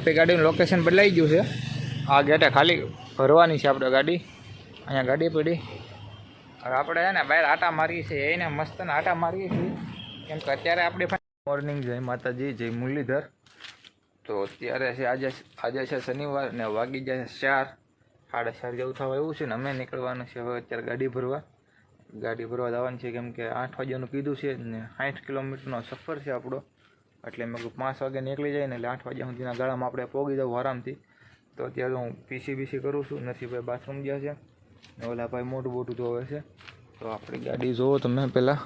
આપણી ગાડીનું લોકેશન બદલાઈ ગયું છે. આ ગેટે ખાલી ભરવાની છે આપણે ગાડી. અહીંયા ગાડી પડી. હવે આપણે છે ને બહાર આટા મારીએ છીએ. એને મસ્ત આટા મારીએ છીએ. કેમ કે અત્યારે આપણે મોર્નિંગ જય માતાજી, જય મુરલીધર. તો અત્યારે છે, આજે આજે છે શનિવાર ને વાગી જાય ચાર. સાડા ચાર જેવું થવા એવું છે ને અમે નીકળવાનું છે હવે અત્યારે ગાડી ભરવા. ગાડી ભરવા જવાનું છે કેમ કે આઠ વાગ્યાનું કીધું છે ને સાઠ કિલોમીટરનો સફર છે આપણો. એટલે મેં કીધું પાંચ વાગે નીકળી જાય ને એટલે આઠ વાગ્યા સુધીના ગાળામાં આપણે પહોંચી જવું આરામથી. તો અત્યારે હું પીસી બીસી કરું છું. નથી ભાઈ, બાથરૂમ ગયા છે. ને ઓલા ભાઈ મોટું મોટું ધોવે છે. તો આપણી ગાડી જોવો તમે પહેલાં.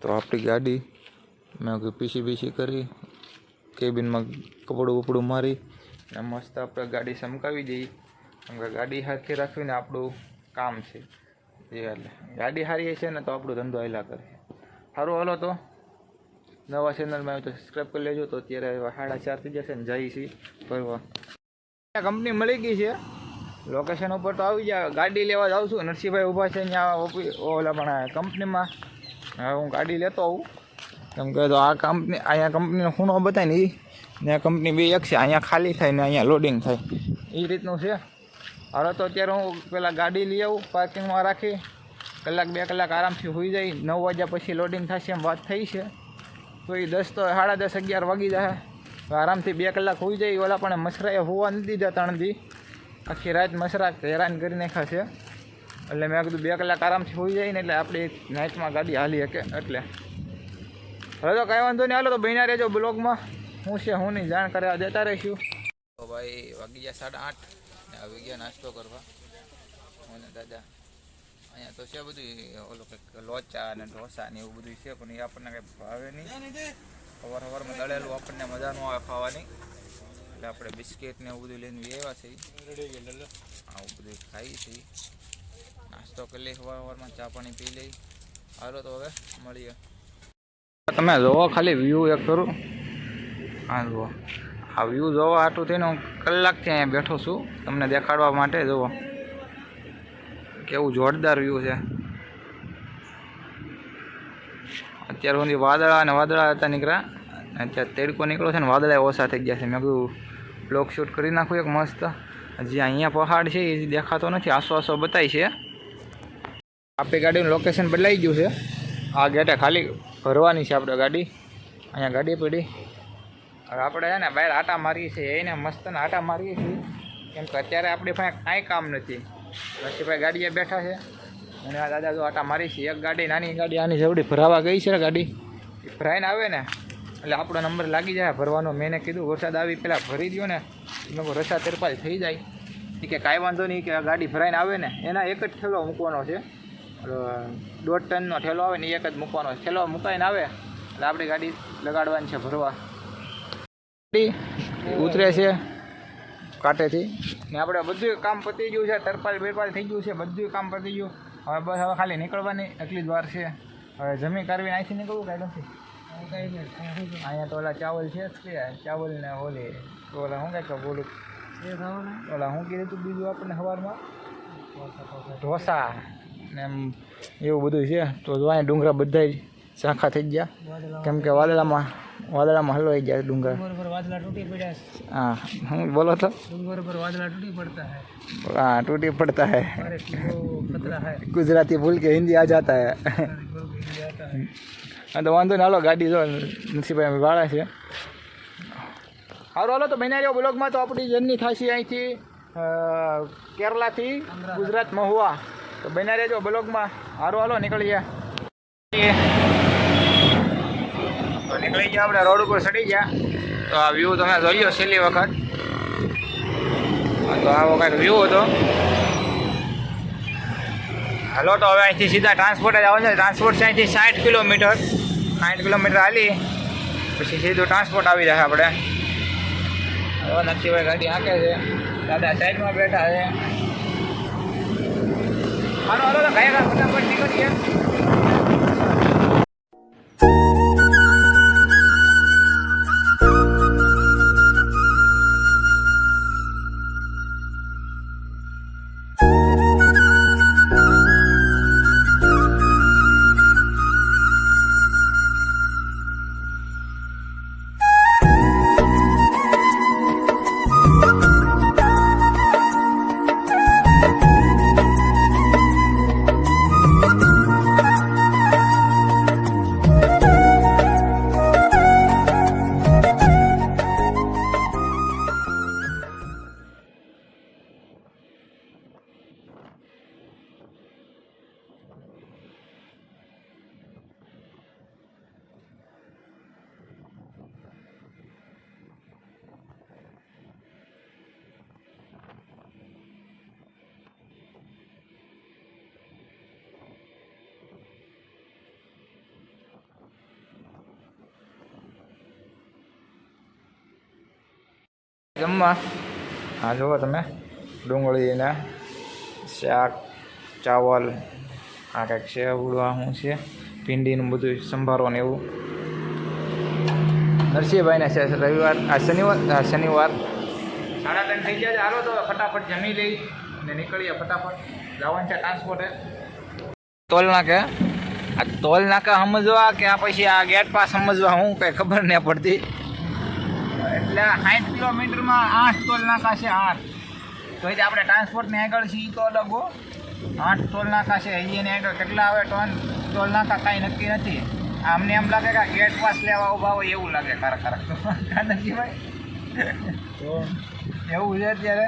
તો આપણી ગાડી મેં કીધું પીસી બીસી કરી, કેબિનમાં કપડું બપડું મારી અને મસ્ત આપણે ગાડી સમકાવી દઈએ. કેમ કે ગાડી હાથે રાખવીને આપણું કામ છે. એટલે. ગાડી સારી છે ને તો આપણો ધંધો હેલા કરે. સારું હાલો તો. નવા ચેનલમાં આવ્યું તો સબસ્ક્રાઈબ કરી લેજો. તો અત્યારે સાડા ચાર થઈ જશે ને જઈ છીએ ફરવા. કંપની મળી ગઈ છે. લોકેશન ઉપર તો આવી જાય ગાડી લેવા જાઉં છું. નરસિંહભાઈ ઊભા છે અહીંયા ઓફિસ ઓલા પણ કંપનીમાં હવે હું ગાડી લેતો આવું. કેમ કે તો આ કંપની અહીંયા કંપનીનો ખૂણો બતાય ને એ ને આ કંપની બે એક છે. અહીંયા ખાલી થાય ને અહીંયા લોડિંગ થાય. એ રીતનું છે. હવે તો અત્યારે હું પેલા ગાડી લઈ આવું પાર્કિંગમાં રાખી. કલાક બે કલાક આરામથી હોઈ જાય. નવ વાગ્યા પછી લોડિંગ થશે એમ વાત થઈ છે. એ દસ તો સાડા દસ, અગિયાર વાગી જાય આરામથી બે કલાક હોઈ જાય ઓલા, પણ મસરાએ હોવા નથી દીધા ત્રણ દી. આખી રાત મસરા હેરાન કરી નાખ્યા છે. એટલે મેં કીધું બે કલાક આરામથી હોઈ જાય ને એટલે આપણે નાઇટમાં ગાડી હાલી શકે એટલે. હવે તો કાંઈ વાંધો નહીં, હાલો તો બન્યા રહેજો બ્લોગમાં. હું છે, હું નહીં, જાણ કરવા દેતા રહીશું. તો ભાઈ વાગી ગયા સાડા આઠ આવી ગયા નાસ્તો કરવા. દાદા. અહીંયા તો છે બધું ઓલું કંઈક લોચા અને ઢોસા ને એવું બધું છે પણ એ આપણને કંઈ ભાવે નહીં. અવાર સવારમાં દળેલું આપણને મજા ન આવે ખાવાની. એટલે આપણે બિસ્કિટ ને એવું બધું લઈને આવ્યા છે આવું બધું ખાઈએ છીએ. નાસ્તો કરી લઈ સવાર સવારમાં ચા પાણી પી લઈ હાલો તો હવે મળીએ. તમે જોવો ખાલી વ્યૂ એક કરું હા જુઓ. આ વ્યૂ જોવા આટલું થઈને હું કલાકથી અહીંયા બેઠો છું. તમને દેખાડવા માટે જુઓ. કેવું જોરદાર વ્યૂ છે. અત્યાર સુધી વાદળા અને વાદળા હતા નીકળ્યા. અત્યારે તેડકો નીકળ્યો છે ને વાદળા ઓછા થઈ ગયા છે. મેં કીધું બ્લોક શૂટ કરી નાખું એક મસ્ત. હજી અહીંયા પહાડ છે, એ દેખાતો નથી. આસો બતાય છે. આપણી ગાડીનું લોકેશન બદલાઈ ગયું છે. આ ગેટે ખાલી ભરવાની છે આપણે ગાડી. અહીંયા ગાડી પડી. આપણે છે ને બહાર આટા મારીએ છીએ. એને મસ્ત ને આટા મારીએ છીએ. કેમ કે અત્યારે આપણી પાસે કાંઈ કામ નથી. રસીભાઈ ગાડીએ બેઠા છે. અને આ દાદા જો આટા મારી છે. એક ગાડી, નાની ગાડી, આની જેવડી ભરાવા ગઈ છે ગાડી. એ ભરાઈને આવે ને, એટલે આપણો નંબર લાગી જાય. ભરવાનો મેં કીધું, વરસાદ આવી પહેલાં ભરી દો ને. એમાં રસા તેરપાલ થઈ જાય. એ કે કાંઈ વાંધો નહીં કે ગાડી ભરાઈને આવે ને. એના એક જ ઠેલો મૂકવાનો છે. દોઢ ટનનો ઠેલો આવે ને એક જ મૂકવાનો છે. ઠેલો મૂકાઈને આવે, એટલે આપણી ગાડી લગાડવાની છે ભરવા. ઉતરે છે. કાંટેથી. ને આપણે બધું કામ પતી ગયું છે, તરપાલ બેરપાલ થઈ ગયું છે બધું કામ પતી ગયું. હવે બસ હવે ખાલી નીકળવાની, એટલી જ વાર છે. હવે જમી કરવી અહીંથી નીકળવું કાંઈ નથી અહીંયા તો ઓલા ચાવલ છે ચાવલ ને ઓલી તો ઓલા શું કહે બોલું? ઓલા શું કીધું તું બીજું આપણને સવારમાં? ઢોસા. ને એમ એવું બધું છે. તો જો અહીંયા ડુંગરા બધા જ ઝાંખા થઈ ગયા. કેમ કે વાદળામાં વાદળામાં હલવાઈ ગયા ડુંગર. હા હું બોલો તો હા. તૂટી પડતા હે. ગુજરાતી ભૂલ કે હિન્દી આ જાતા હે. હા. તો વાંધો ને હાલો ગાડી જો નસીબભાઈ અમે વાળા છે. સારું હાલો તો મહિનારીઓ બ્લોગમાં તો આપણી જર્ની થશે અહીંથી કેરલાથી ગુજરાત મહુવા. તો બન્યા જો બ્લોગમાં સારું હાલો નીકળી ગયા. નીકળી ગયા આપણે, રોડ ઉપર ચડી ગયા. તો આ વ્યૂ તમે જોઈ લો છેલ્લી વખત. તો આવો કાંઈક વ્યૂ હતો. હાલો, તો હવે અહીંથી સીધા ટ્રાન્સપોર્ટ જ આવવાનું છે. ટ્રાન્સપોર્ટ છે અહીંથી સાઠ કિલોમીટર. સાઠ કિલોમીટર હાલી. પછી સીધું ટ્રાન્સપોર્ટ આવી જશે આપણે. હવે નરસિંહભાઈ ગાડી હાંકે છે. દાદા સાઈડમાં બેઠા છે. હાલો હાલો કયા ફટાફટ નીકળીએ. જમવા. હા જુઓ તમે. ડુંગળીને શાક ચાવલ આ કંઈક છે ઉડવા શું છે. ભીંડીનું બધું સંભારો ને એવું. નરસિંહભાઈને છે રવિવાર. આ શનિવાર આ શનિવાર. સાડા ત્રણ થઈ ગયા હાલો તો ફટાફટ જમી લઈ ને નીકળીએ ફટાફટ. જવાનું છે ટ્રાન્સપોર્ટે ટોલ નાકે આ ટોલ નાકા સમજવા કે આ પછી આ ગેટ પાસ સમજવા હું કંઈ ખબર નહીં પડતી. એટલે સાઠ કિલોમીટરમાં આઠ ટોલ નાકા છે આઠ. તો એ આપણે ટ્રાન્સપોર્ટની આગળ છે એ તો અલગ હો. આઠ ટોલ નાકા છે અહીંયાની આગળ કેટલા આવે ટોન? ટોલ નાકા કાંઈ નક્કી નથી. અમને એમ લાગે કે ગેટ પાસ લેવા ઊભા હોય એવું લાગે ખરા ખરા નથી ભાઈ? એવું છે અત્યારે?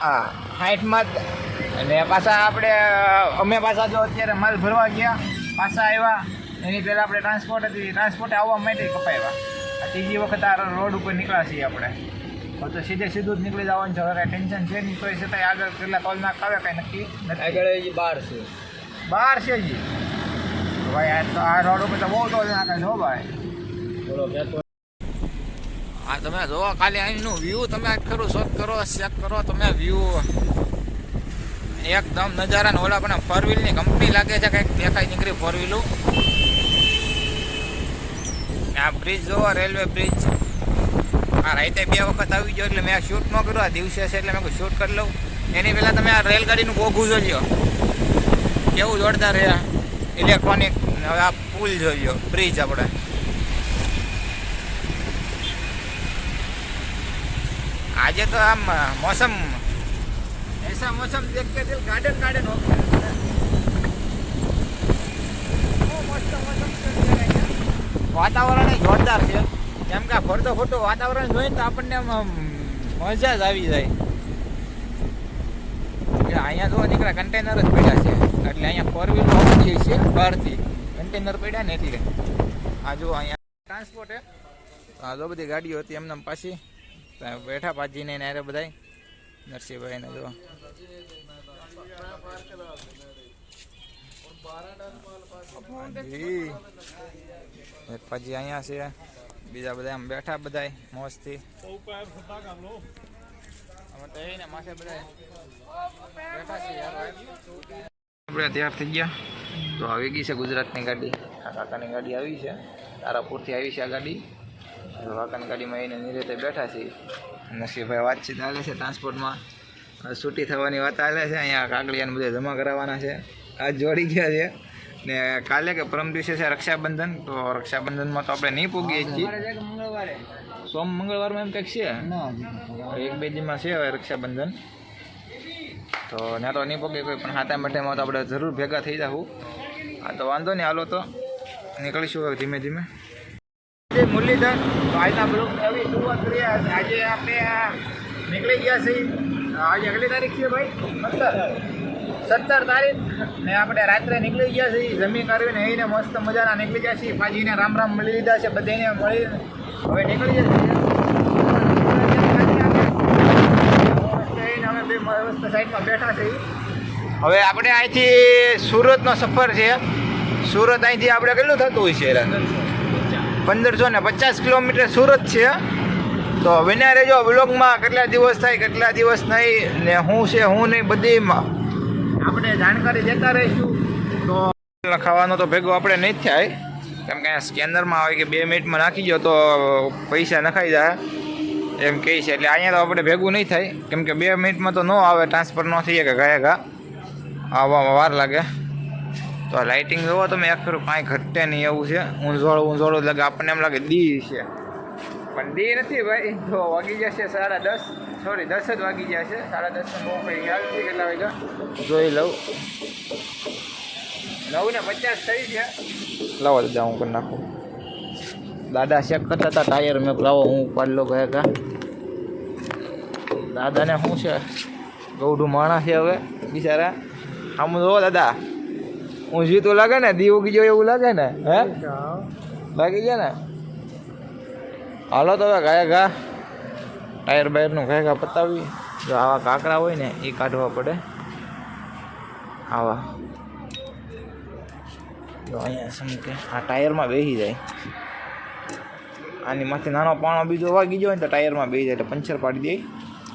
હા. હાઈટમાં જ. અને પાછા આપણે અમે પાછા જો અત્યારે માલ ભરવા ગયા પાછા આવ્યા. એની પહેલાં આપણે ટ્રાન્સપોર્ટ હતી. ટ્રાન્સપોર્ટ આવવા માટે કપાવ્યા આ ત્રીજી વખત આ રોડ ઉપર નીકળ્યા છીએ આપણે. તો તો સીધે સીધું જ નીકળી જવાનું છે. હવે કાંઈ ટેન્શન છે નહીં તોય છતાંય આગળ કેટલા કોલ નાક આવે કાંઈ નક્કી નથી. આગળ હજી બાર છે. બહાર છે જી ભાઈ આ તો આ રોડ ઉપર તો બહુ ટોલ નાખે છે હો ભાઈ. બોલો હા તમે જોવો ખાલી અહીંનું વ્યૂ તમે ખરું શોધ કરો ચેક કરો તમે વ્યૂ એકદમ નજારા ને ઓલા પણ ફોર વ્હીલની કંપની લાગે છે કંઈક દેખાય નીકળી ફોર વ્હીલું આ બ્રિજ જોવો રેલવે બ્રિજ આ રાતે બે વખત આવી ગયો એટલે મેં આ શૂટ ન કર્યું, આ દિવસે છે એટલે મેં શૂટ કરી લઉં. એની પહેલાં તમે આ રેલગાડીનું બોગું જોજો. કેવું જોડતા રહ્યા ઇલેક્ટ્રોનિક હવે આ પુલ જોજો બ્રિજ આપણે. આજે તો આમ મોસમ, એસા મોસમ દેખતે દિલ ગાર્ડન ગાર્ડન હો મસ્ત મોસમ વાતાવરણ જોરદાર છે. કેમ કે ફરતો ફરતો વાતાવરણ જોઈને તો આપણને મજા જ આવી જાય. એટલે અહીંયા જો નીકળ્યા કન્ટેનર જ પડ્યા છે. એટલે અહીંયા ફોર વ્હીલ આવતી છે, બહારથી. કન્ટેનર પડ્યા ને એટલે. આ જો અહીંયા ટ્રાન્સપોર્ટ આ જો બધી ગાડીઓ હતી એમને પાછી. બેઠા પાજીને ને અરે બધાય. નરસિંહભાઈને જો જી. એક પાજી અહીંયા છે. બીજા બધા આમ બેઠા બધાય, મોજથી. અમે તો એને માથે બધાય બેઠા છે યાર આપણે તૈયાર થઈ ગયા. તો આવી ગઈ છે ગુજરાતની ગાડી. આ કાકાની ગાડી આવી છે. તારાપુરથી આવી છે આ ગાડી. તો કાકાની ગાડીમાં એને નિરેતે બેઠા છીએ. નરસિંહભાઈ વાતચીત ચાલે છે ટ્રાન્સપોર્ટમાં. હવે છૂટી થવાની વાત ચાલે છે. અહીંયા કાગળિયાને બધે જમા કરાવવાના છે. આજ જોડી ગયા છે. ને કાલે કે પરમ દિવસે છે રક્ષાબંધન તો રક્ષાબંધનમાં તો આપણે નહીં પૂગીએ છીએ. સોમ મંગળવારમાં એમ કંઈક છે? એક બે દીમાં છે હવે રક્ષાબંધન. તો ના તો નહીં પૂગીએ કોઈ પણ હાથા મઠેમાં તો આપણે જરૂર ભેગા થઈ જાવું હા તો વાંધો નહીં હાલો તો. નીકળીશું હવે ધીમે ધીમે. મુરલીધર તો આજના બ્લોગની આવી શરૂઆત કરીએ. આજે આપણે નીકળી ગયા છીએ. આજે કેટલી તારીખ છે ભાઈ? સત્તર તારીખ ને આપણે રાત્રે નીકળી ગયા છીએ જમી કરીને એને મસ્ત મજાના નીકળી ગયા છીએ. પાજીને રામ રામ મળી લીધા છે બધાને મળી. હવે નીકળી છીએ હવે આપણે અહીંથી સુરતનો સફર છે. સુરત અહીંથી આપણે કેટલું થતું હોય છે? પંદરસો ને પચાસ કિલોમીટર સુરત છે. તો વિના રહેજો બ્લોગમાં કેટલા દિવસ થાય, કેટલા દિવસ નહીં, ને શું છે શું નહીં, બધી આપણે જાણકારી દેતા રહીશું. તો ખાવાનો તો ભેગો આપણે નહીં થાય. કેમ કે સ્કેનરમાં આવે કે બે મિનિટમાં નાખી ગયો તો પૈસા નખાઈ જાય. એમ કહે છે, એટલે અહીંયા તો આપણે ભેગું નહીં થાય. કેમ કે બે મિનિટમાં તો ન આવે ટ્રાન્સફર ન થઈ કે ગયા ઘા આવવામાં વાર લાગે. તો લાઇટિંગ જોવો મેં ખરું કાંઈ ઘટે નહીં એવું છે. ઊંઝોળું ઊંઝોળું લાગે. આપણને એમ લાગે દી છે. પણ દી નથી ભાઈ. તો વાગી જશે સાડા દસ. સોરી દસ જ વાગી ગયા છે સાડા દસ બહુ કંઈ ખ્યાલ નથી કેટલા વાગ્યા? જોઈ લઉં. નવ ને પચાસ થઈ છે લાવો દાદા હું કરી નાખું. દાદા ચેક કરતા હતા ટાયર મેં લાવો હું પાડલો ગયા કા. દાદાને શું છે? ગૌઢું માણસ છે હવે બિચારા. આમ જોવો દાદા ઊંઝી તો લાગે ને? દીવ ઉગી જાય એવું લાગે ને? હે? લાગી ગયા ને? હાલો તો હવે ગયા ઘા ટાયર બાયરનું ગયા ઘા પતાવી જો આવા કાંકરા હોય ને એ કાઢવા પડે. આવા. જો અહીંયા સમકે, આ ટાયરમાં બેસી જાય. આની માથે નાનો પાણો બીજો વાગી ગયો ને તો ટાયરમાં બેસી જાય, એટલે પંચર પાડી દે.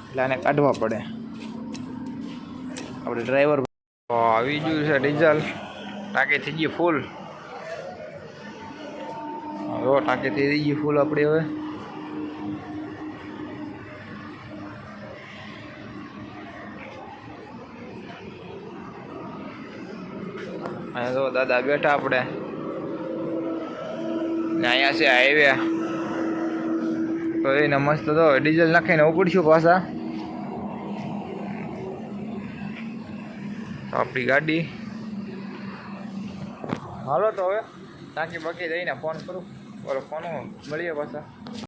એટલે આને કાઢવા પડે. આપણે ડ્રાઈવર આવી ગયું છે ડીઝલ. ટાંકી થઈ ગઈ ફૂલ. જો, ટાંકી થઈ ગઈ ફૂલ આપણી હવે. અહીંયા તો દાદા બેઠા આપણે. ને અહીંયા છે હાઈવે તો એને મસ્ત તો ડીઝલ નાખીને ઉપડશું પાછા. આપણી ગાડી. હાલો તો હવે. ટાંકી બાકી જઈને ફોન કરું. બોલો ફોન મળીએ પાછા.